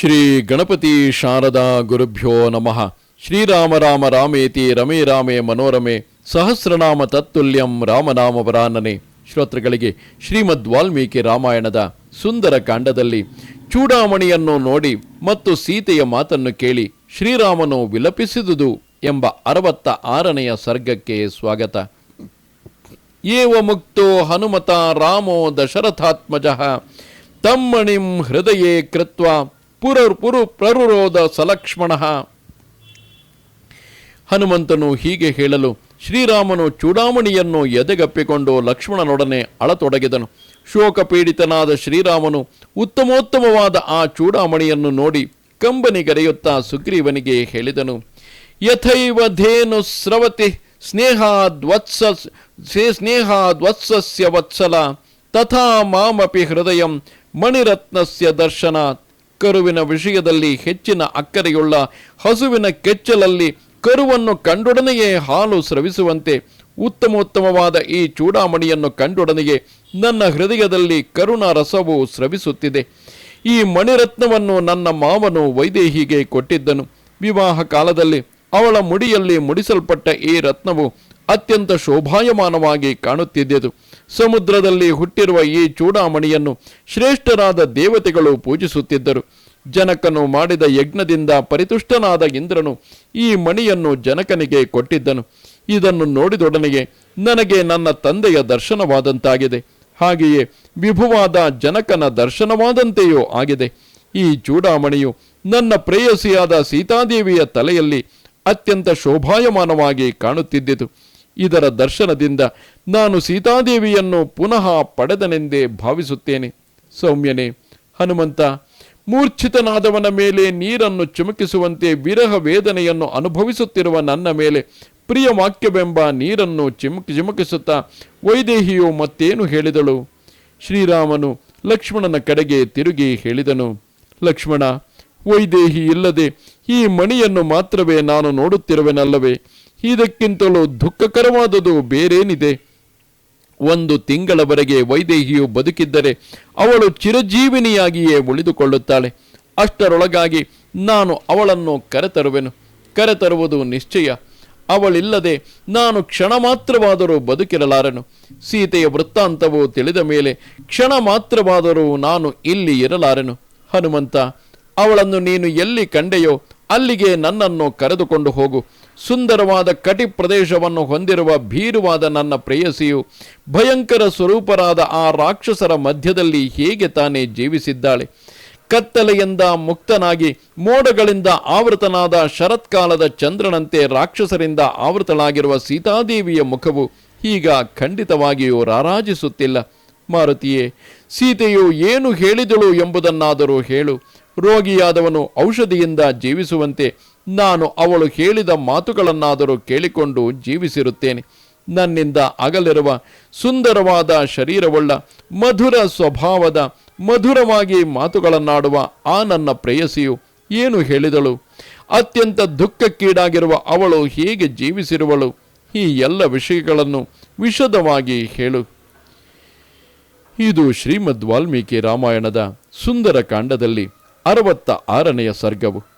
ಶ್ರೀ ಗಣಪತಿ ಶಾರದಾ ಗುರುಭ್ಯೋ ನಮಃ. ಶ್ರೀರಾಮ ರಾಮ ರಾಮೇತಿ ರಮೇ ರಾಮೇ ಮನೋರಮೆ ಸಹಸ್ರನಾಮ ತತ್ತುಲ್ಯಂ ರಾಮನಾಮ ವರಾನನೆ. ಶ್ರೋತೃಗಳಿಗೆ ಶ್ರೀಮದ್ ವಾಲ್ಮೀಕಿ ರಾಮಾಯಣದ ಸುಂದರ ಕಾಂಡದಲ್ಲಿ ಚೂಡಾಮಣಿಯನ್ನು ನೋಡಿ ಮತ್ತು ಸೀತೆಯ ಮಾತನ್ನು ಕೇಳಿ ಶ್ರೀರಾಮನು ವಿಲಪಿಸಿದುದು ಎಂಬ ಅರವತ್ತ ಆರನೆಯ ಸರ್ಗಕ್ಕೆ ಸ್ವಾಗತ. ಏವ ಮುಕ್ತೋ ಹನುಮತ ರಾಮೋ ದಶರಥಾತ್ಮಜಃ ತಮ್ಮಣಿಂ ಹೃದಯೇ ಕೃತ್ವ ಪುರರ್ ಪುರು ಪ್ರರುರೋಧ ಸಲಕ್ಷ್ಮಣ. ಹನುಮಂತನು ಹೀಗೆ ಹೇಳಲು, ಶ್ರೀರಾಮನು ಚೂಡಾಮಣಿಯನ್ನು ಎದೆಗಪ್ಪಿಕೊಂಡು ಲಕ್ಷ್ಮಣನೊಡನೆ ಅಳತೊಡಗಿದನು. ಶೋಕಪೀಡಿತನಾದ ಶ್ರೀರಾಮನು ಉತ್ತಮೋತ್ತಮವಾದ ಆ ಚೂಡಾಮಣಿಯನ್ನು ನೋಡಿ ಕಂಬನಿಗರೆಯುತ್ತಾ ಸುಗ್ರೀವನಿಗೆ ಹೇಳಿದನು, ಯಥೈವ ಧೇನು ಸ್ರವತಿ ಸ್ನೇಹಾದ್ವತ್ಸ ಸ್ನೇಹಾದ್ವತ್ಸಸ್ಯ ವತ್ಸಲ, ತಥಾ ಮಾಮಪಿ ಹೃದಯಂ ಮಣಿರತ್ನಸ್ಯ ದರ್ಶನಾತ್. ಕರುವಿನ ವಿಷಯದಲ್ಲಿ ಹೆಚ್ಚಿನ ಅಕ್ಕರೆಯುಳ್ಳ ಹಸುವಿನ ಕೆಚ್ಚಲಲ್ಲಿ ಕರುವನ್ನು ಕಂಡೊಡನೆಯೇ ಹಾಲು ಸ್ರವಿಸುವಂತೆ ಉತ್ತಮೋತ್ತಮವಾದ ಈ ಚೂಡಾಮಣಿಯನ್ನು ಕಂಡೊಡನೆಗೆ ನನ್ನ ಹೃದಯದಲ್ಲಿ ಕರುಣ ರಸವು ಸ್ರವಿಸುತ್ತಿದೆ. ಈ ಮಣಿರತ್ನವನ್ನು ನನ್ನ ಮಾವನು ವೈದೇಹಿಗೆ ಕೊಟ್ಟಿದ್ದನು. ವಿವಾಹ ಕಾಲದಲ್ಲಿ ಅವಳ ಮುಡಿಯಲ್ಲಿ ಮುಡಿಸಲ್ಪಟ್ಟ ಈ ರತ್ನವು ಅತ್ಯಂತ ಶೋಭಾಯಮಾನವಾಗಿ ಕಾಣುತ್ತಿದ್ದೆದು ಸಮುದ್ರದಲ್ಲಿ ಹುಟ್ಟಿರುವ ಈ ಚೂಡಾಮಣಿಯನ್ನು ಶ್ರೇಷ್ಠರಾದ ದೇವತೆಗಳು ಪೂಜಿಸುತ್ತಿದ್ದರು. ಜನಕನು ಮಾಡಿದ ಯಜ್ಞದಿಂದ ಪರಿತುಷ್ಟನಾದ ಇಂದ್ರನು ಈ ಮಣಿಯನ್ನು ಜನಕನಿಗೆ ಕೊಟ್ಟಿದ್ದನು. ಇದನ್ನು ನೋಡಿದೊಡನೆಗೆ ನನಗೆ ನನ್ನ ತಂದೆಯ ದರ್ಶನವಾದಂತಾಗಿದೆ. ಹಾಗೆಯೇ ವಿಭುವಾದ ಜನಕನ ದರ್ಶನವಾದಂತೆಯೂ ಆಗಿದೆ. ಈ ಚೂಡಾಮಣಿಯು ನನ್ನ ಪ್ರೇಯಸಿಯಾದ ಸೀತಾದೇವಿಯ ತಲೆಯಲ್ಲಿ ಅತ್ಯಂತ ಶೋಭಾಯಮಾನವಾಗಿ ಕಾಣುತ್ತಿದ್ದಿತು. ಇದರ ದರ್ಶನದಿಂದ ನಾನು ಸೀತಾದೇವಿಯನ್ನು ಪುನಃ ಪಡೆದನೆಂದೇ ಭಾವಿಸುತ್ತೇನೆ. ಸೌಮ್ಯನೇ, ಹನುಮಂತ, ಮೂರ್ಛಿತನಾದವನ ಮೇಲೆ ನೀರನ್ನು ಚಿಮುಕಿಸುವಂತೆ ವಿರಹ ವೇದನೆಯನ್ನು ಅನುಭವಿಸುತ್ತಿರುವ ನನ್ನ ಮೇಲೆ ಪ್ರಿಯ ವಾಕ್ಯವೆಂಬ ನೀರನ್ನು ಚಿಮುಕಿ ಚಿಮುಕಿಸುತ್ತಾ ವೈದೇಹಿಯು ಮತ್ತೇನು ಹೇಳಿದಳು? ಶ್ರೀರಾಮನು ಲಕ್ಷ್ಮಣನ ಕಡೆಗೆ ತಿರುಗಿ ಹೇಳಿದನು. ಲಕ್ಷ್ಮಣ, ವೈದೇಹಿ ಇಲ್ಲದೆ ಈ ಮಣಿಯನ್ನು ಮಾತ್ರವೇ ನಾನು ನೋಡುತ್ತಿರುವೆನಲ್ಲವೇ? ಇದಕ್ಕಿಂತಲೂ ದುಃಖಕರವಾದುದು ಬೇರೇನಿದೆ? ಒಂದು ತಿಂಗಳವರೆಗೆ ವೈದೇಹಿಯು ಬದುಕಿದ್ದರೆ ಅವಳು ಚಿರಜೀವಿನಿಯಾಗಿಯೇ ಉಳಿದುಕೊಳ್ಳುತ್ತಾಳೆ. ಅಷ್ಟರೊಳಗಾಗಿ ನಾನು ಅವಳನ್ನು ಕರೆತರುವೆನು. ಕರೆತರುವುದು ನಿಶ್ಚಯ. ಅವಳಿಲ್ಲದೆ ನಾನು ಕ್ಷಣ ಮಾತ್ರವಾದರೂ ಬದುಕಿರಲಾರನು. ಸೀತೆಯ ವೃತ್ತಾಂತವು ತಿಳಿದ ಮೇಲೆ ಕ್ಷಣ ಮಾತ್ರವಾದರೂ ನಾನು ಇಲ್ಲಿ ಇರಲಾರೆನು. ಹನುಮಂತ, ಅವಳನ್ನು ನೀನು ಎಲ್ಲಿ ಕಂಡೆಯೋ ಅಲ್ಲಿಗೆ ನನ್ನನ್ನು ಕರೆದುಕೊಂಡು ಹೋಗು. ಸುಂದರವಾದ ಕಟಿ ಪ್ರದೇಶವನ್ನು ಹೊಂದಿರುವ ಭೀರುವಾದ ನನ್ನ ಪ್ರೇಯಸಿಯು ಭಯಂಕರ ಸ್ವರೂಪರಾದ ಆ ರಾಕ್ಷಸರ ಮಧ್ಯದಲ್ಲಿ ಹೇಗೆ ತಾನೇ ಜೀವಿಸಿದ್ದಾಳೆ. ಕತ್ತಲೆಯಿಂದ ಮುಕ್ತನಾಗಿ ಮೋಡಗಳಿಂದ ಆವೃತನಾದ ಶರತ್ಕಾಲದ ಚಂದ್ರನಂತೆ ರಾಕ್ಷಸರಿಂದ ಆವೃತಳಾಗಿರುವ ಸೀತಾದೇವಿಯ ಮುಖವು ಈಗ ಖಂಡಿತವಾಗಿಯೂ ರಾರಾಜಿಸುತ್ತಿಲ್ಲ. ಮಾರುತಿಯೇ, ಸೀತೆಯು ಏನು ಹೇಳಿದಳು ಎಂಬುದನ್ನಾದರೂ ಹೇಳು. ರೋಗಿಯಾದವನು ಔಷಧಿಯಿಂದ ಜೀವಿಸುವಂತೆ ನಾನು ಅವಳು ಹೇಳಿದ ಮಾತುಗಳನ್ನಾದರೂ ಕೇಳಿಕೊಂಡು ಜೀವಿಸಿರುತ್ತೇನೆ. ನನ್ನಿಂದ ಅಗಲಿರುವ ಸುಂದರವಾದ ಶರೀರವುಳ್ಳ ಮಧುರ ಸ್ವಭಾವದ ಮಧುರವಾಗಿ ಮಾತುಗಳನ್ನಾಡುವ ಆ ನನ್ನ ಪ್ರೇಯಸಿಯು ಏನು ಹೇಳಿದಳು? ಅತ್ಯಂತ ದುಃಖಕ್ಕೀಡಾಗಿರುವ ಅವಳು ಹೇಗೆ ಜೀವಿಸಿರುವಳು? ಈ ಎಲ್ಲ ವಿಷಯಗಳನ್ನು ವಿಶದವಾಗಿ ಹೇಳು. ಇದು ಶ್ರೀಮದ್ ವಾಲ್ಮೀಕಿ ರಾಮಾಯಣದ ಸುಂದರ ಕಾಂಡದಲ್ಲಿ ಅರವತ್ತ ಆರನೆಯ ಸರ್ಗವು.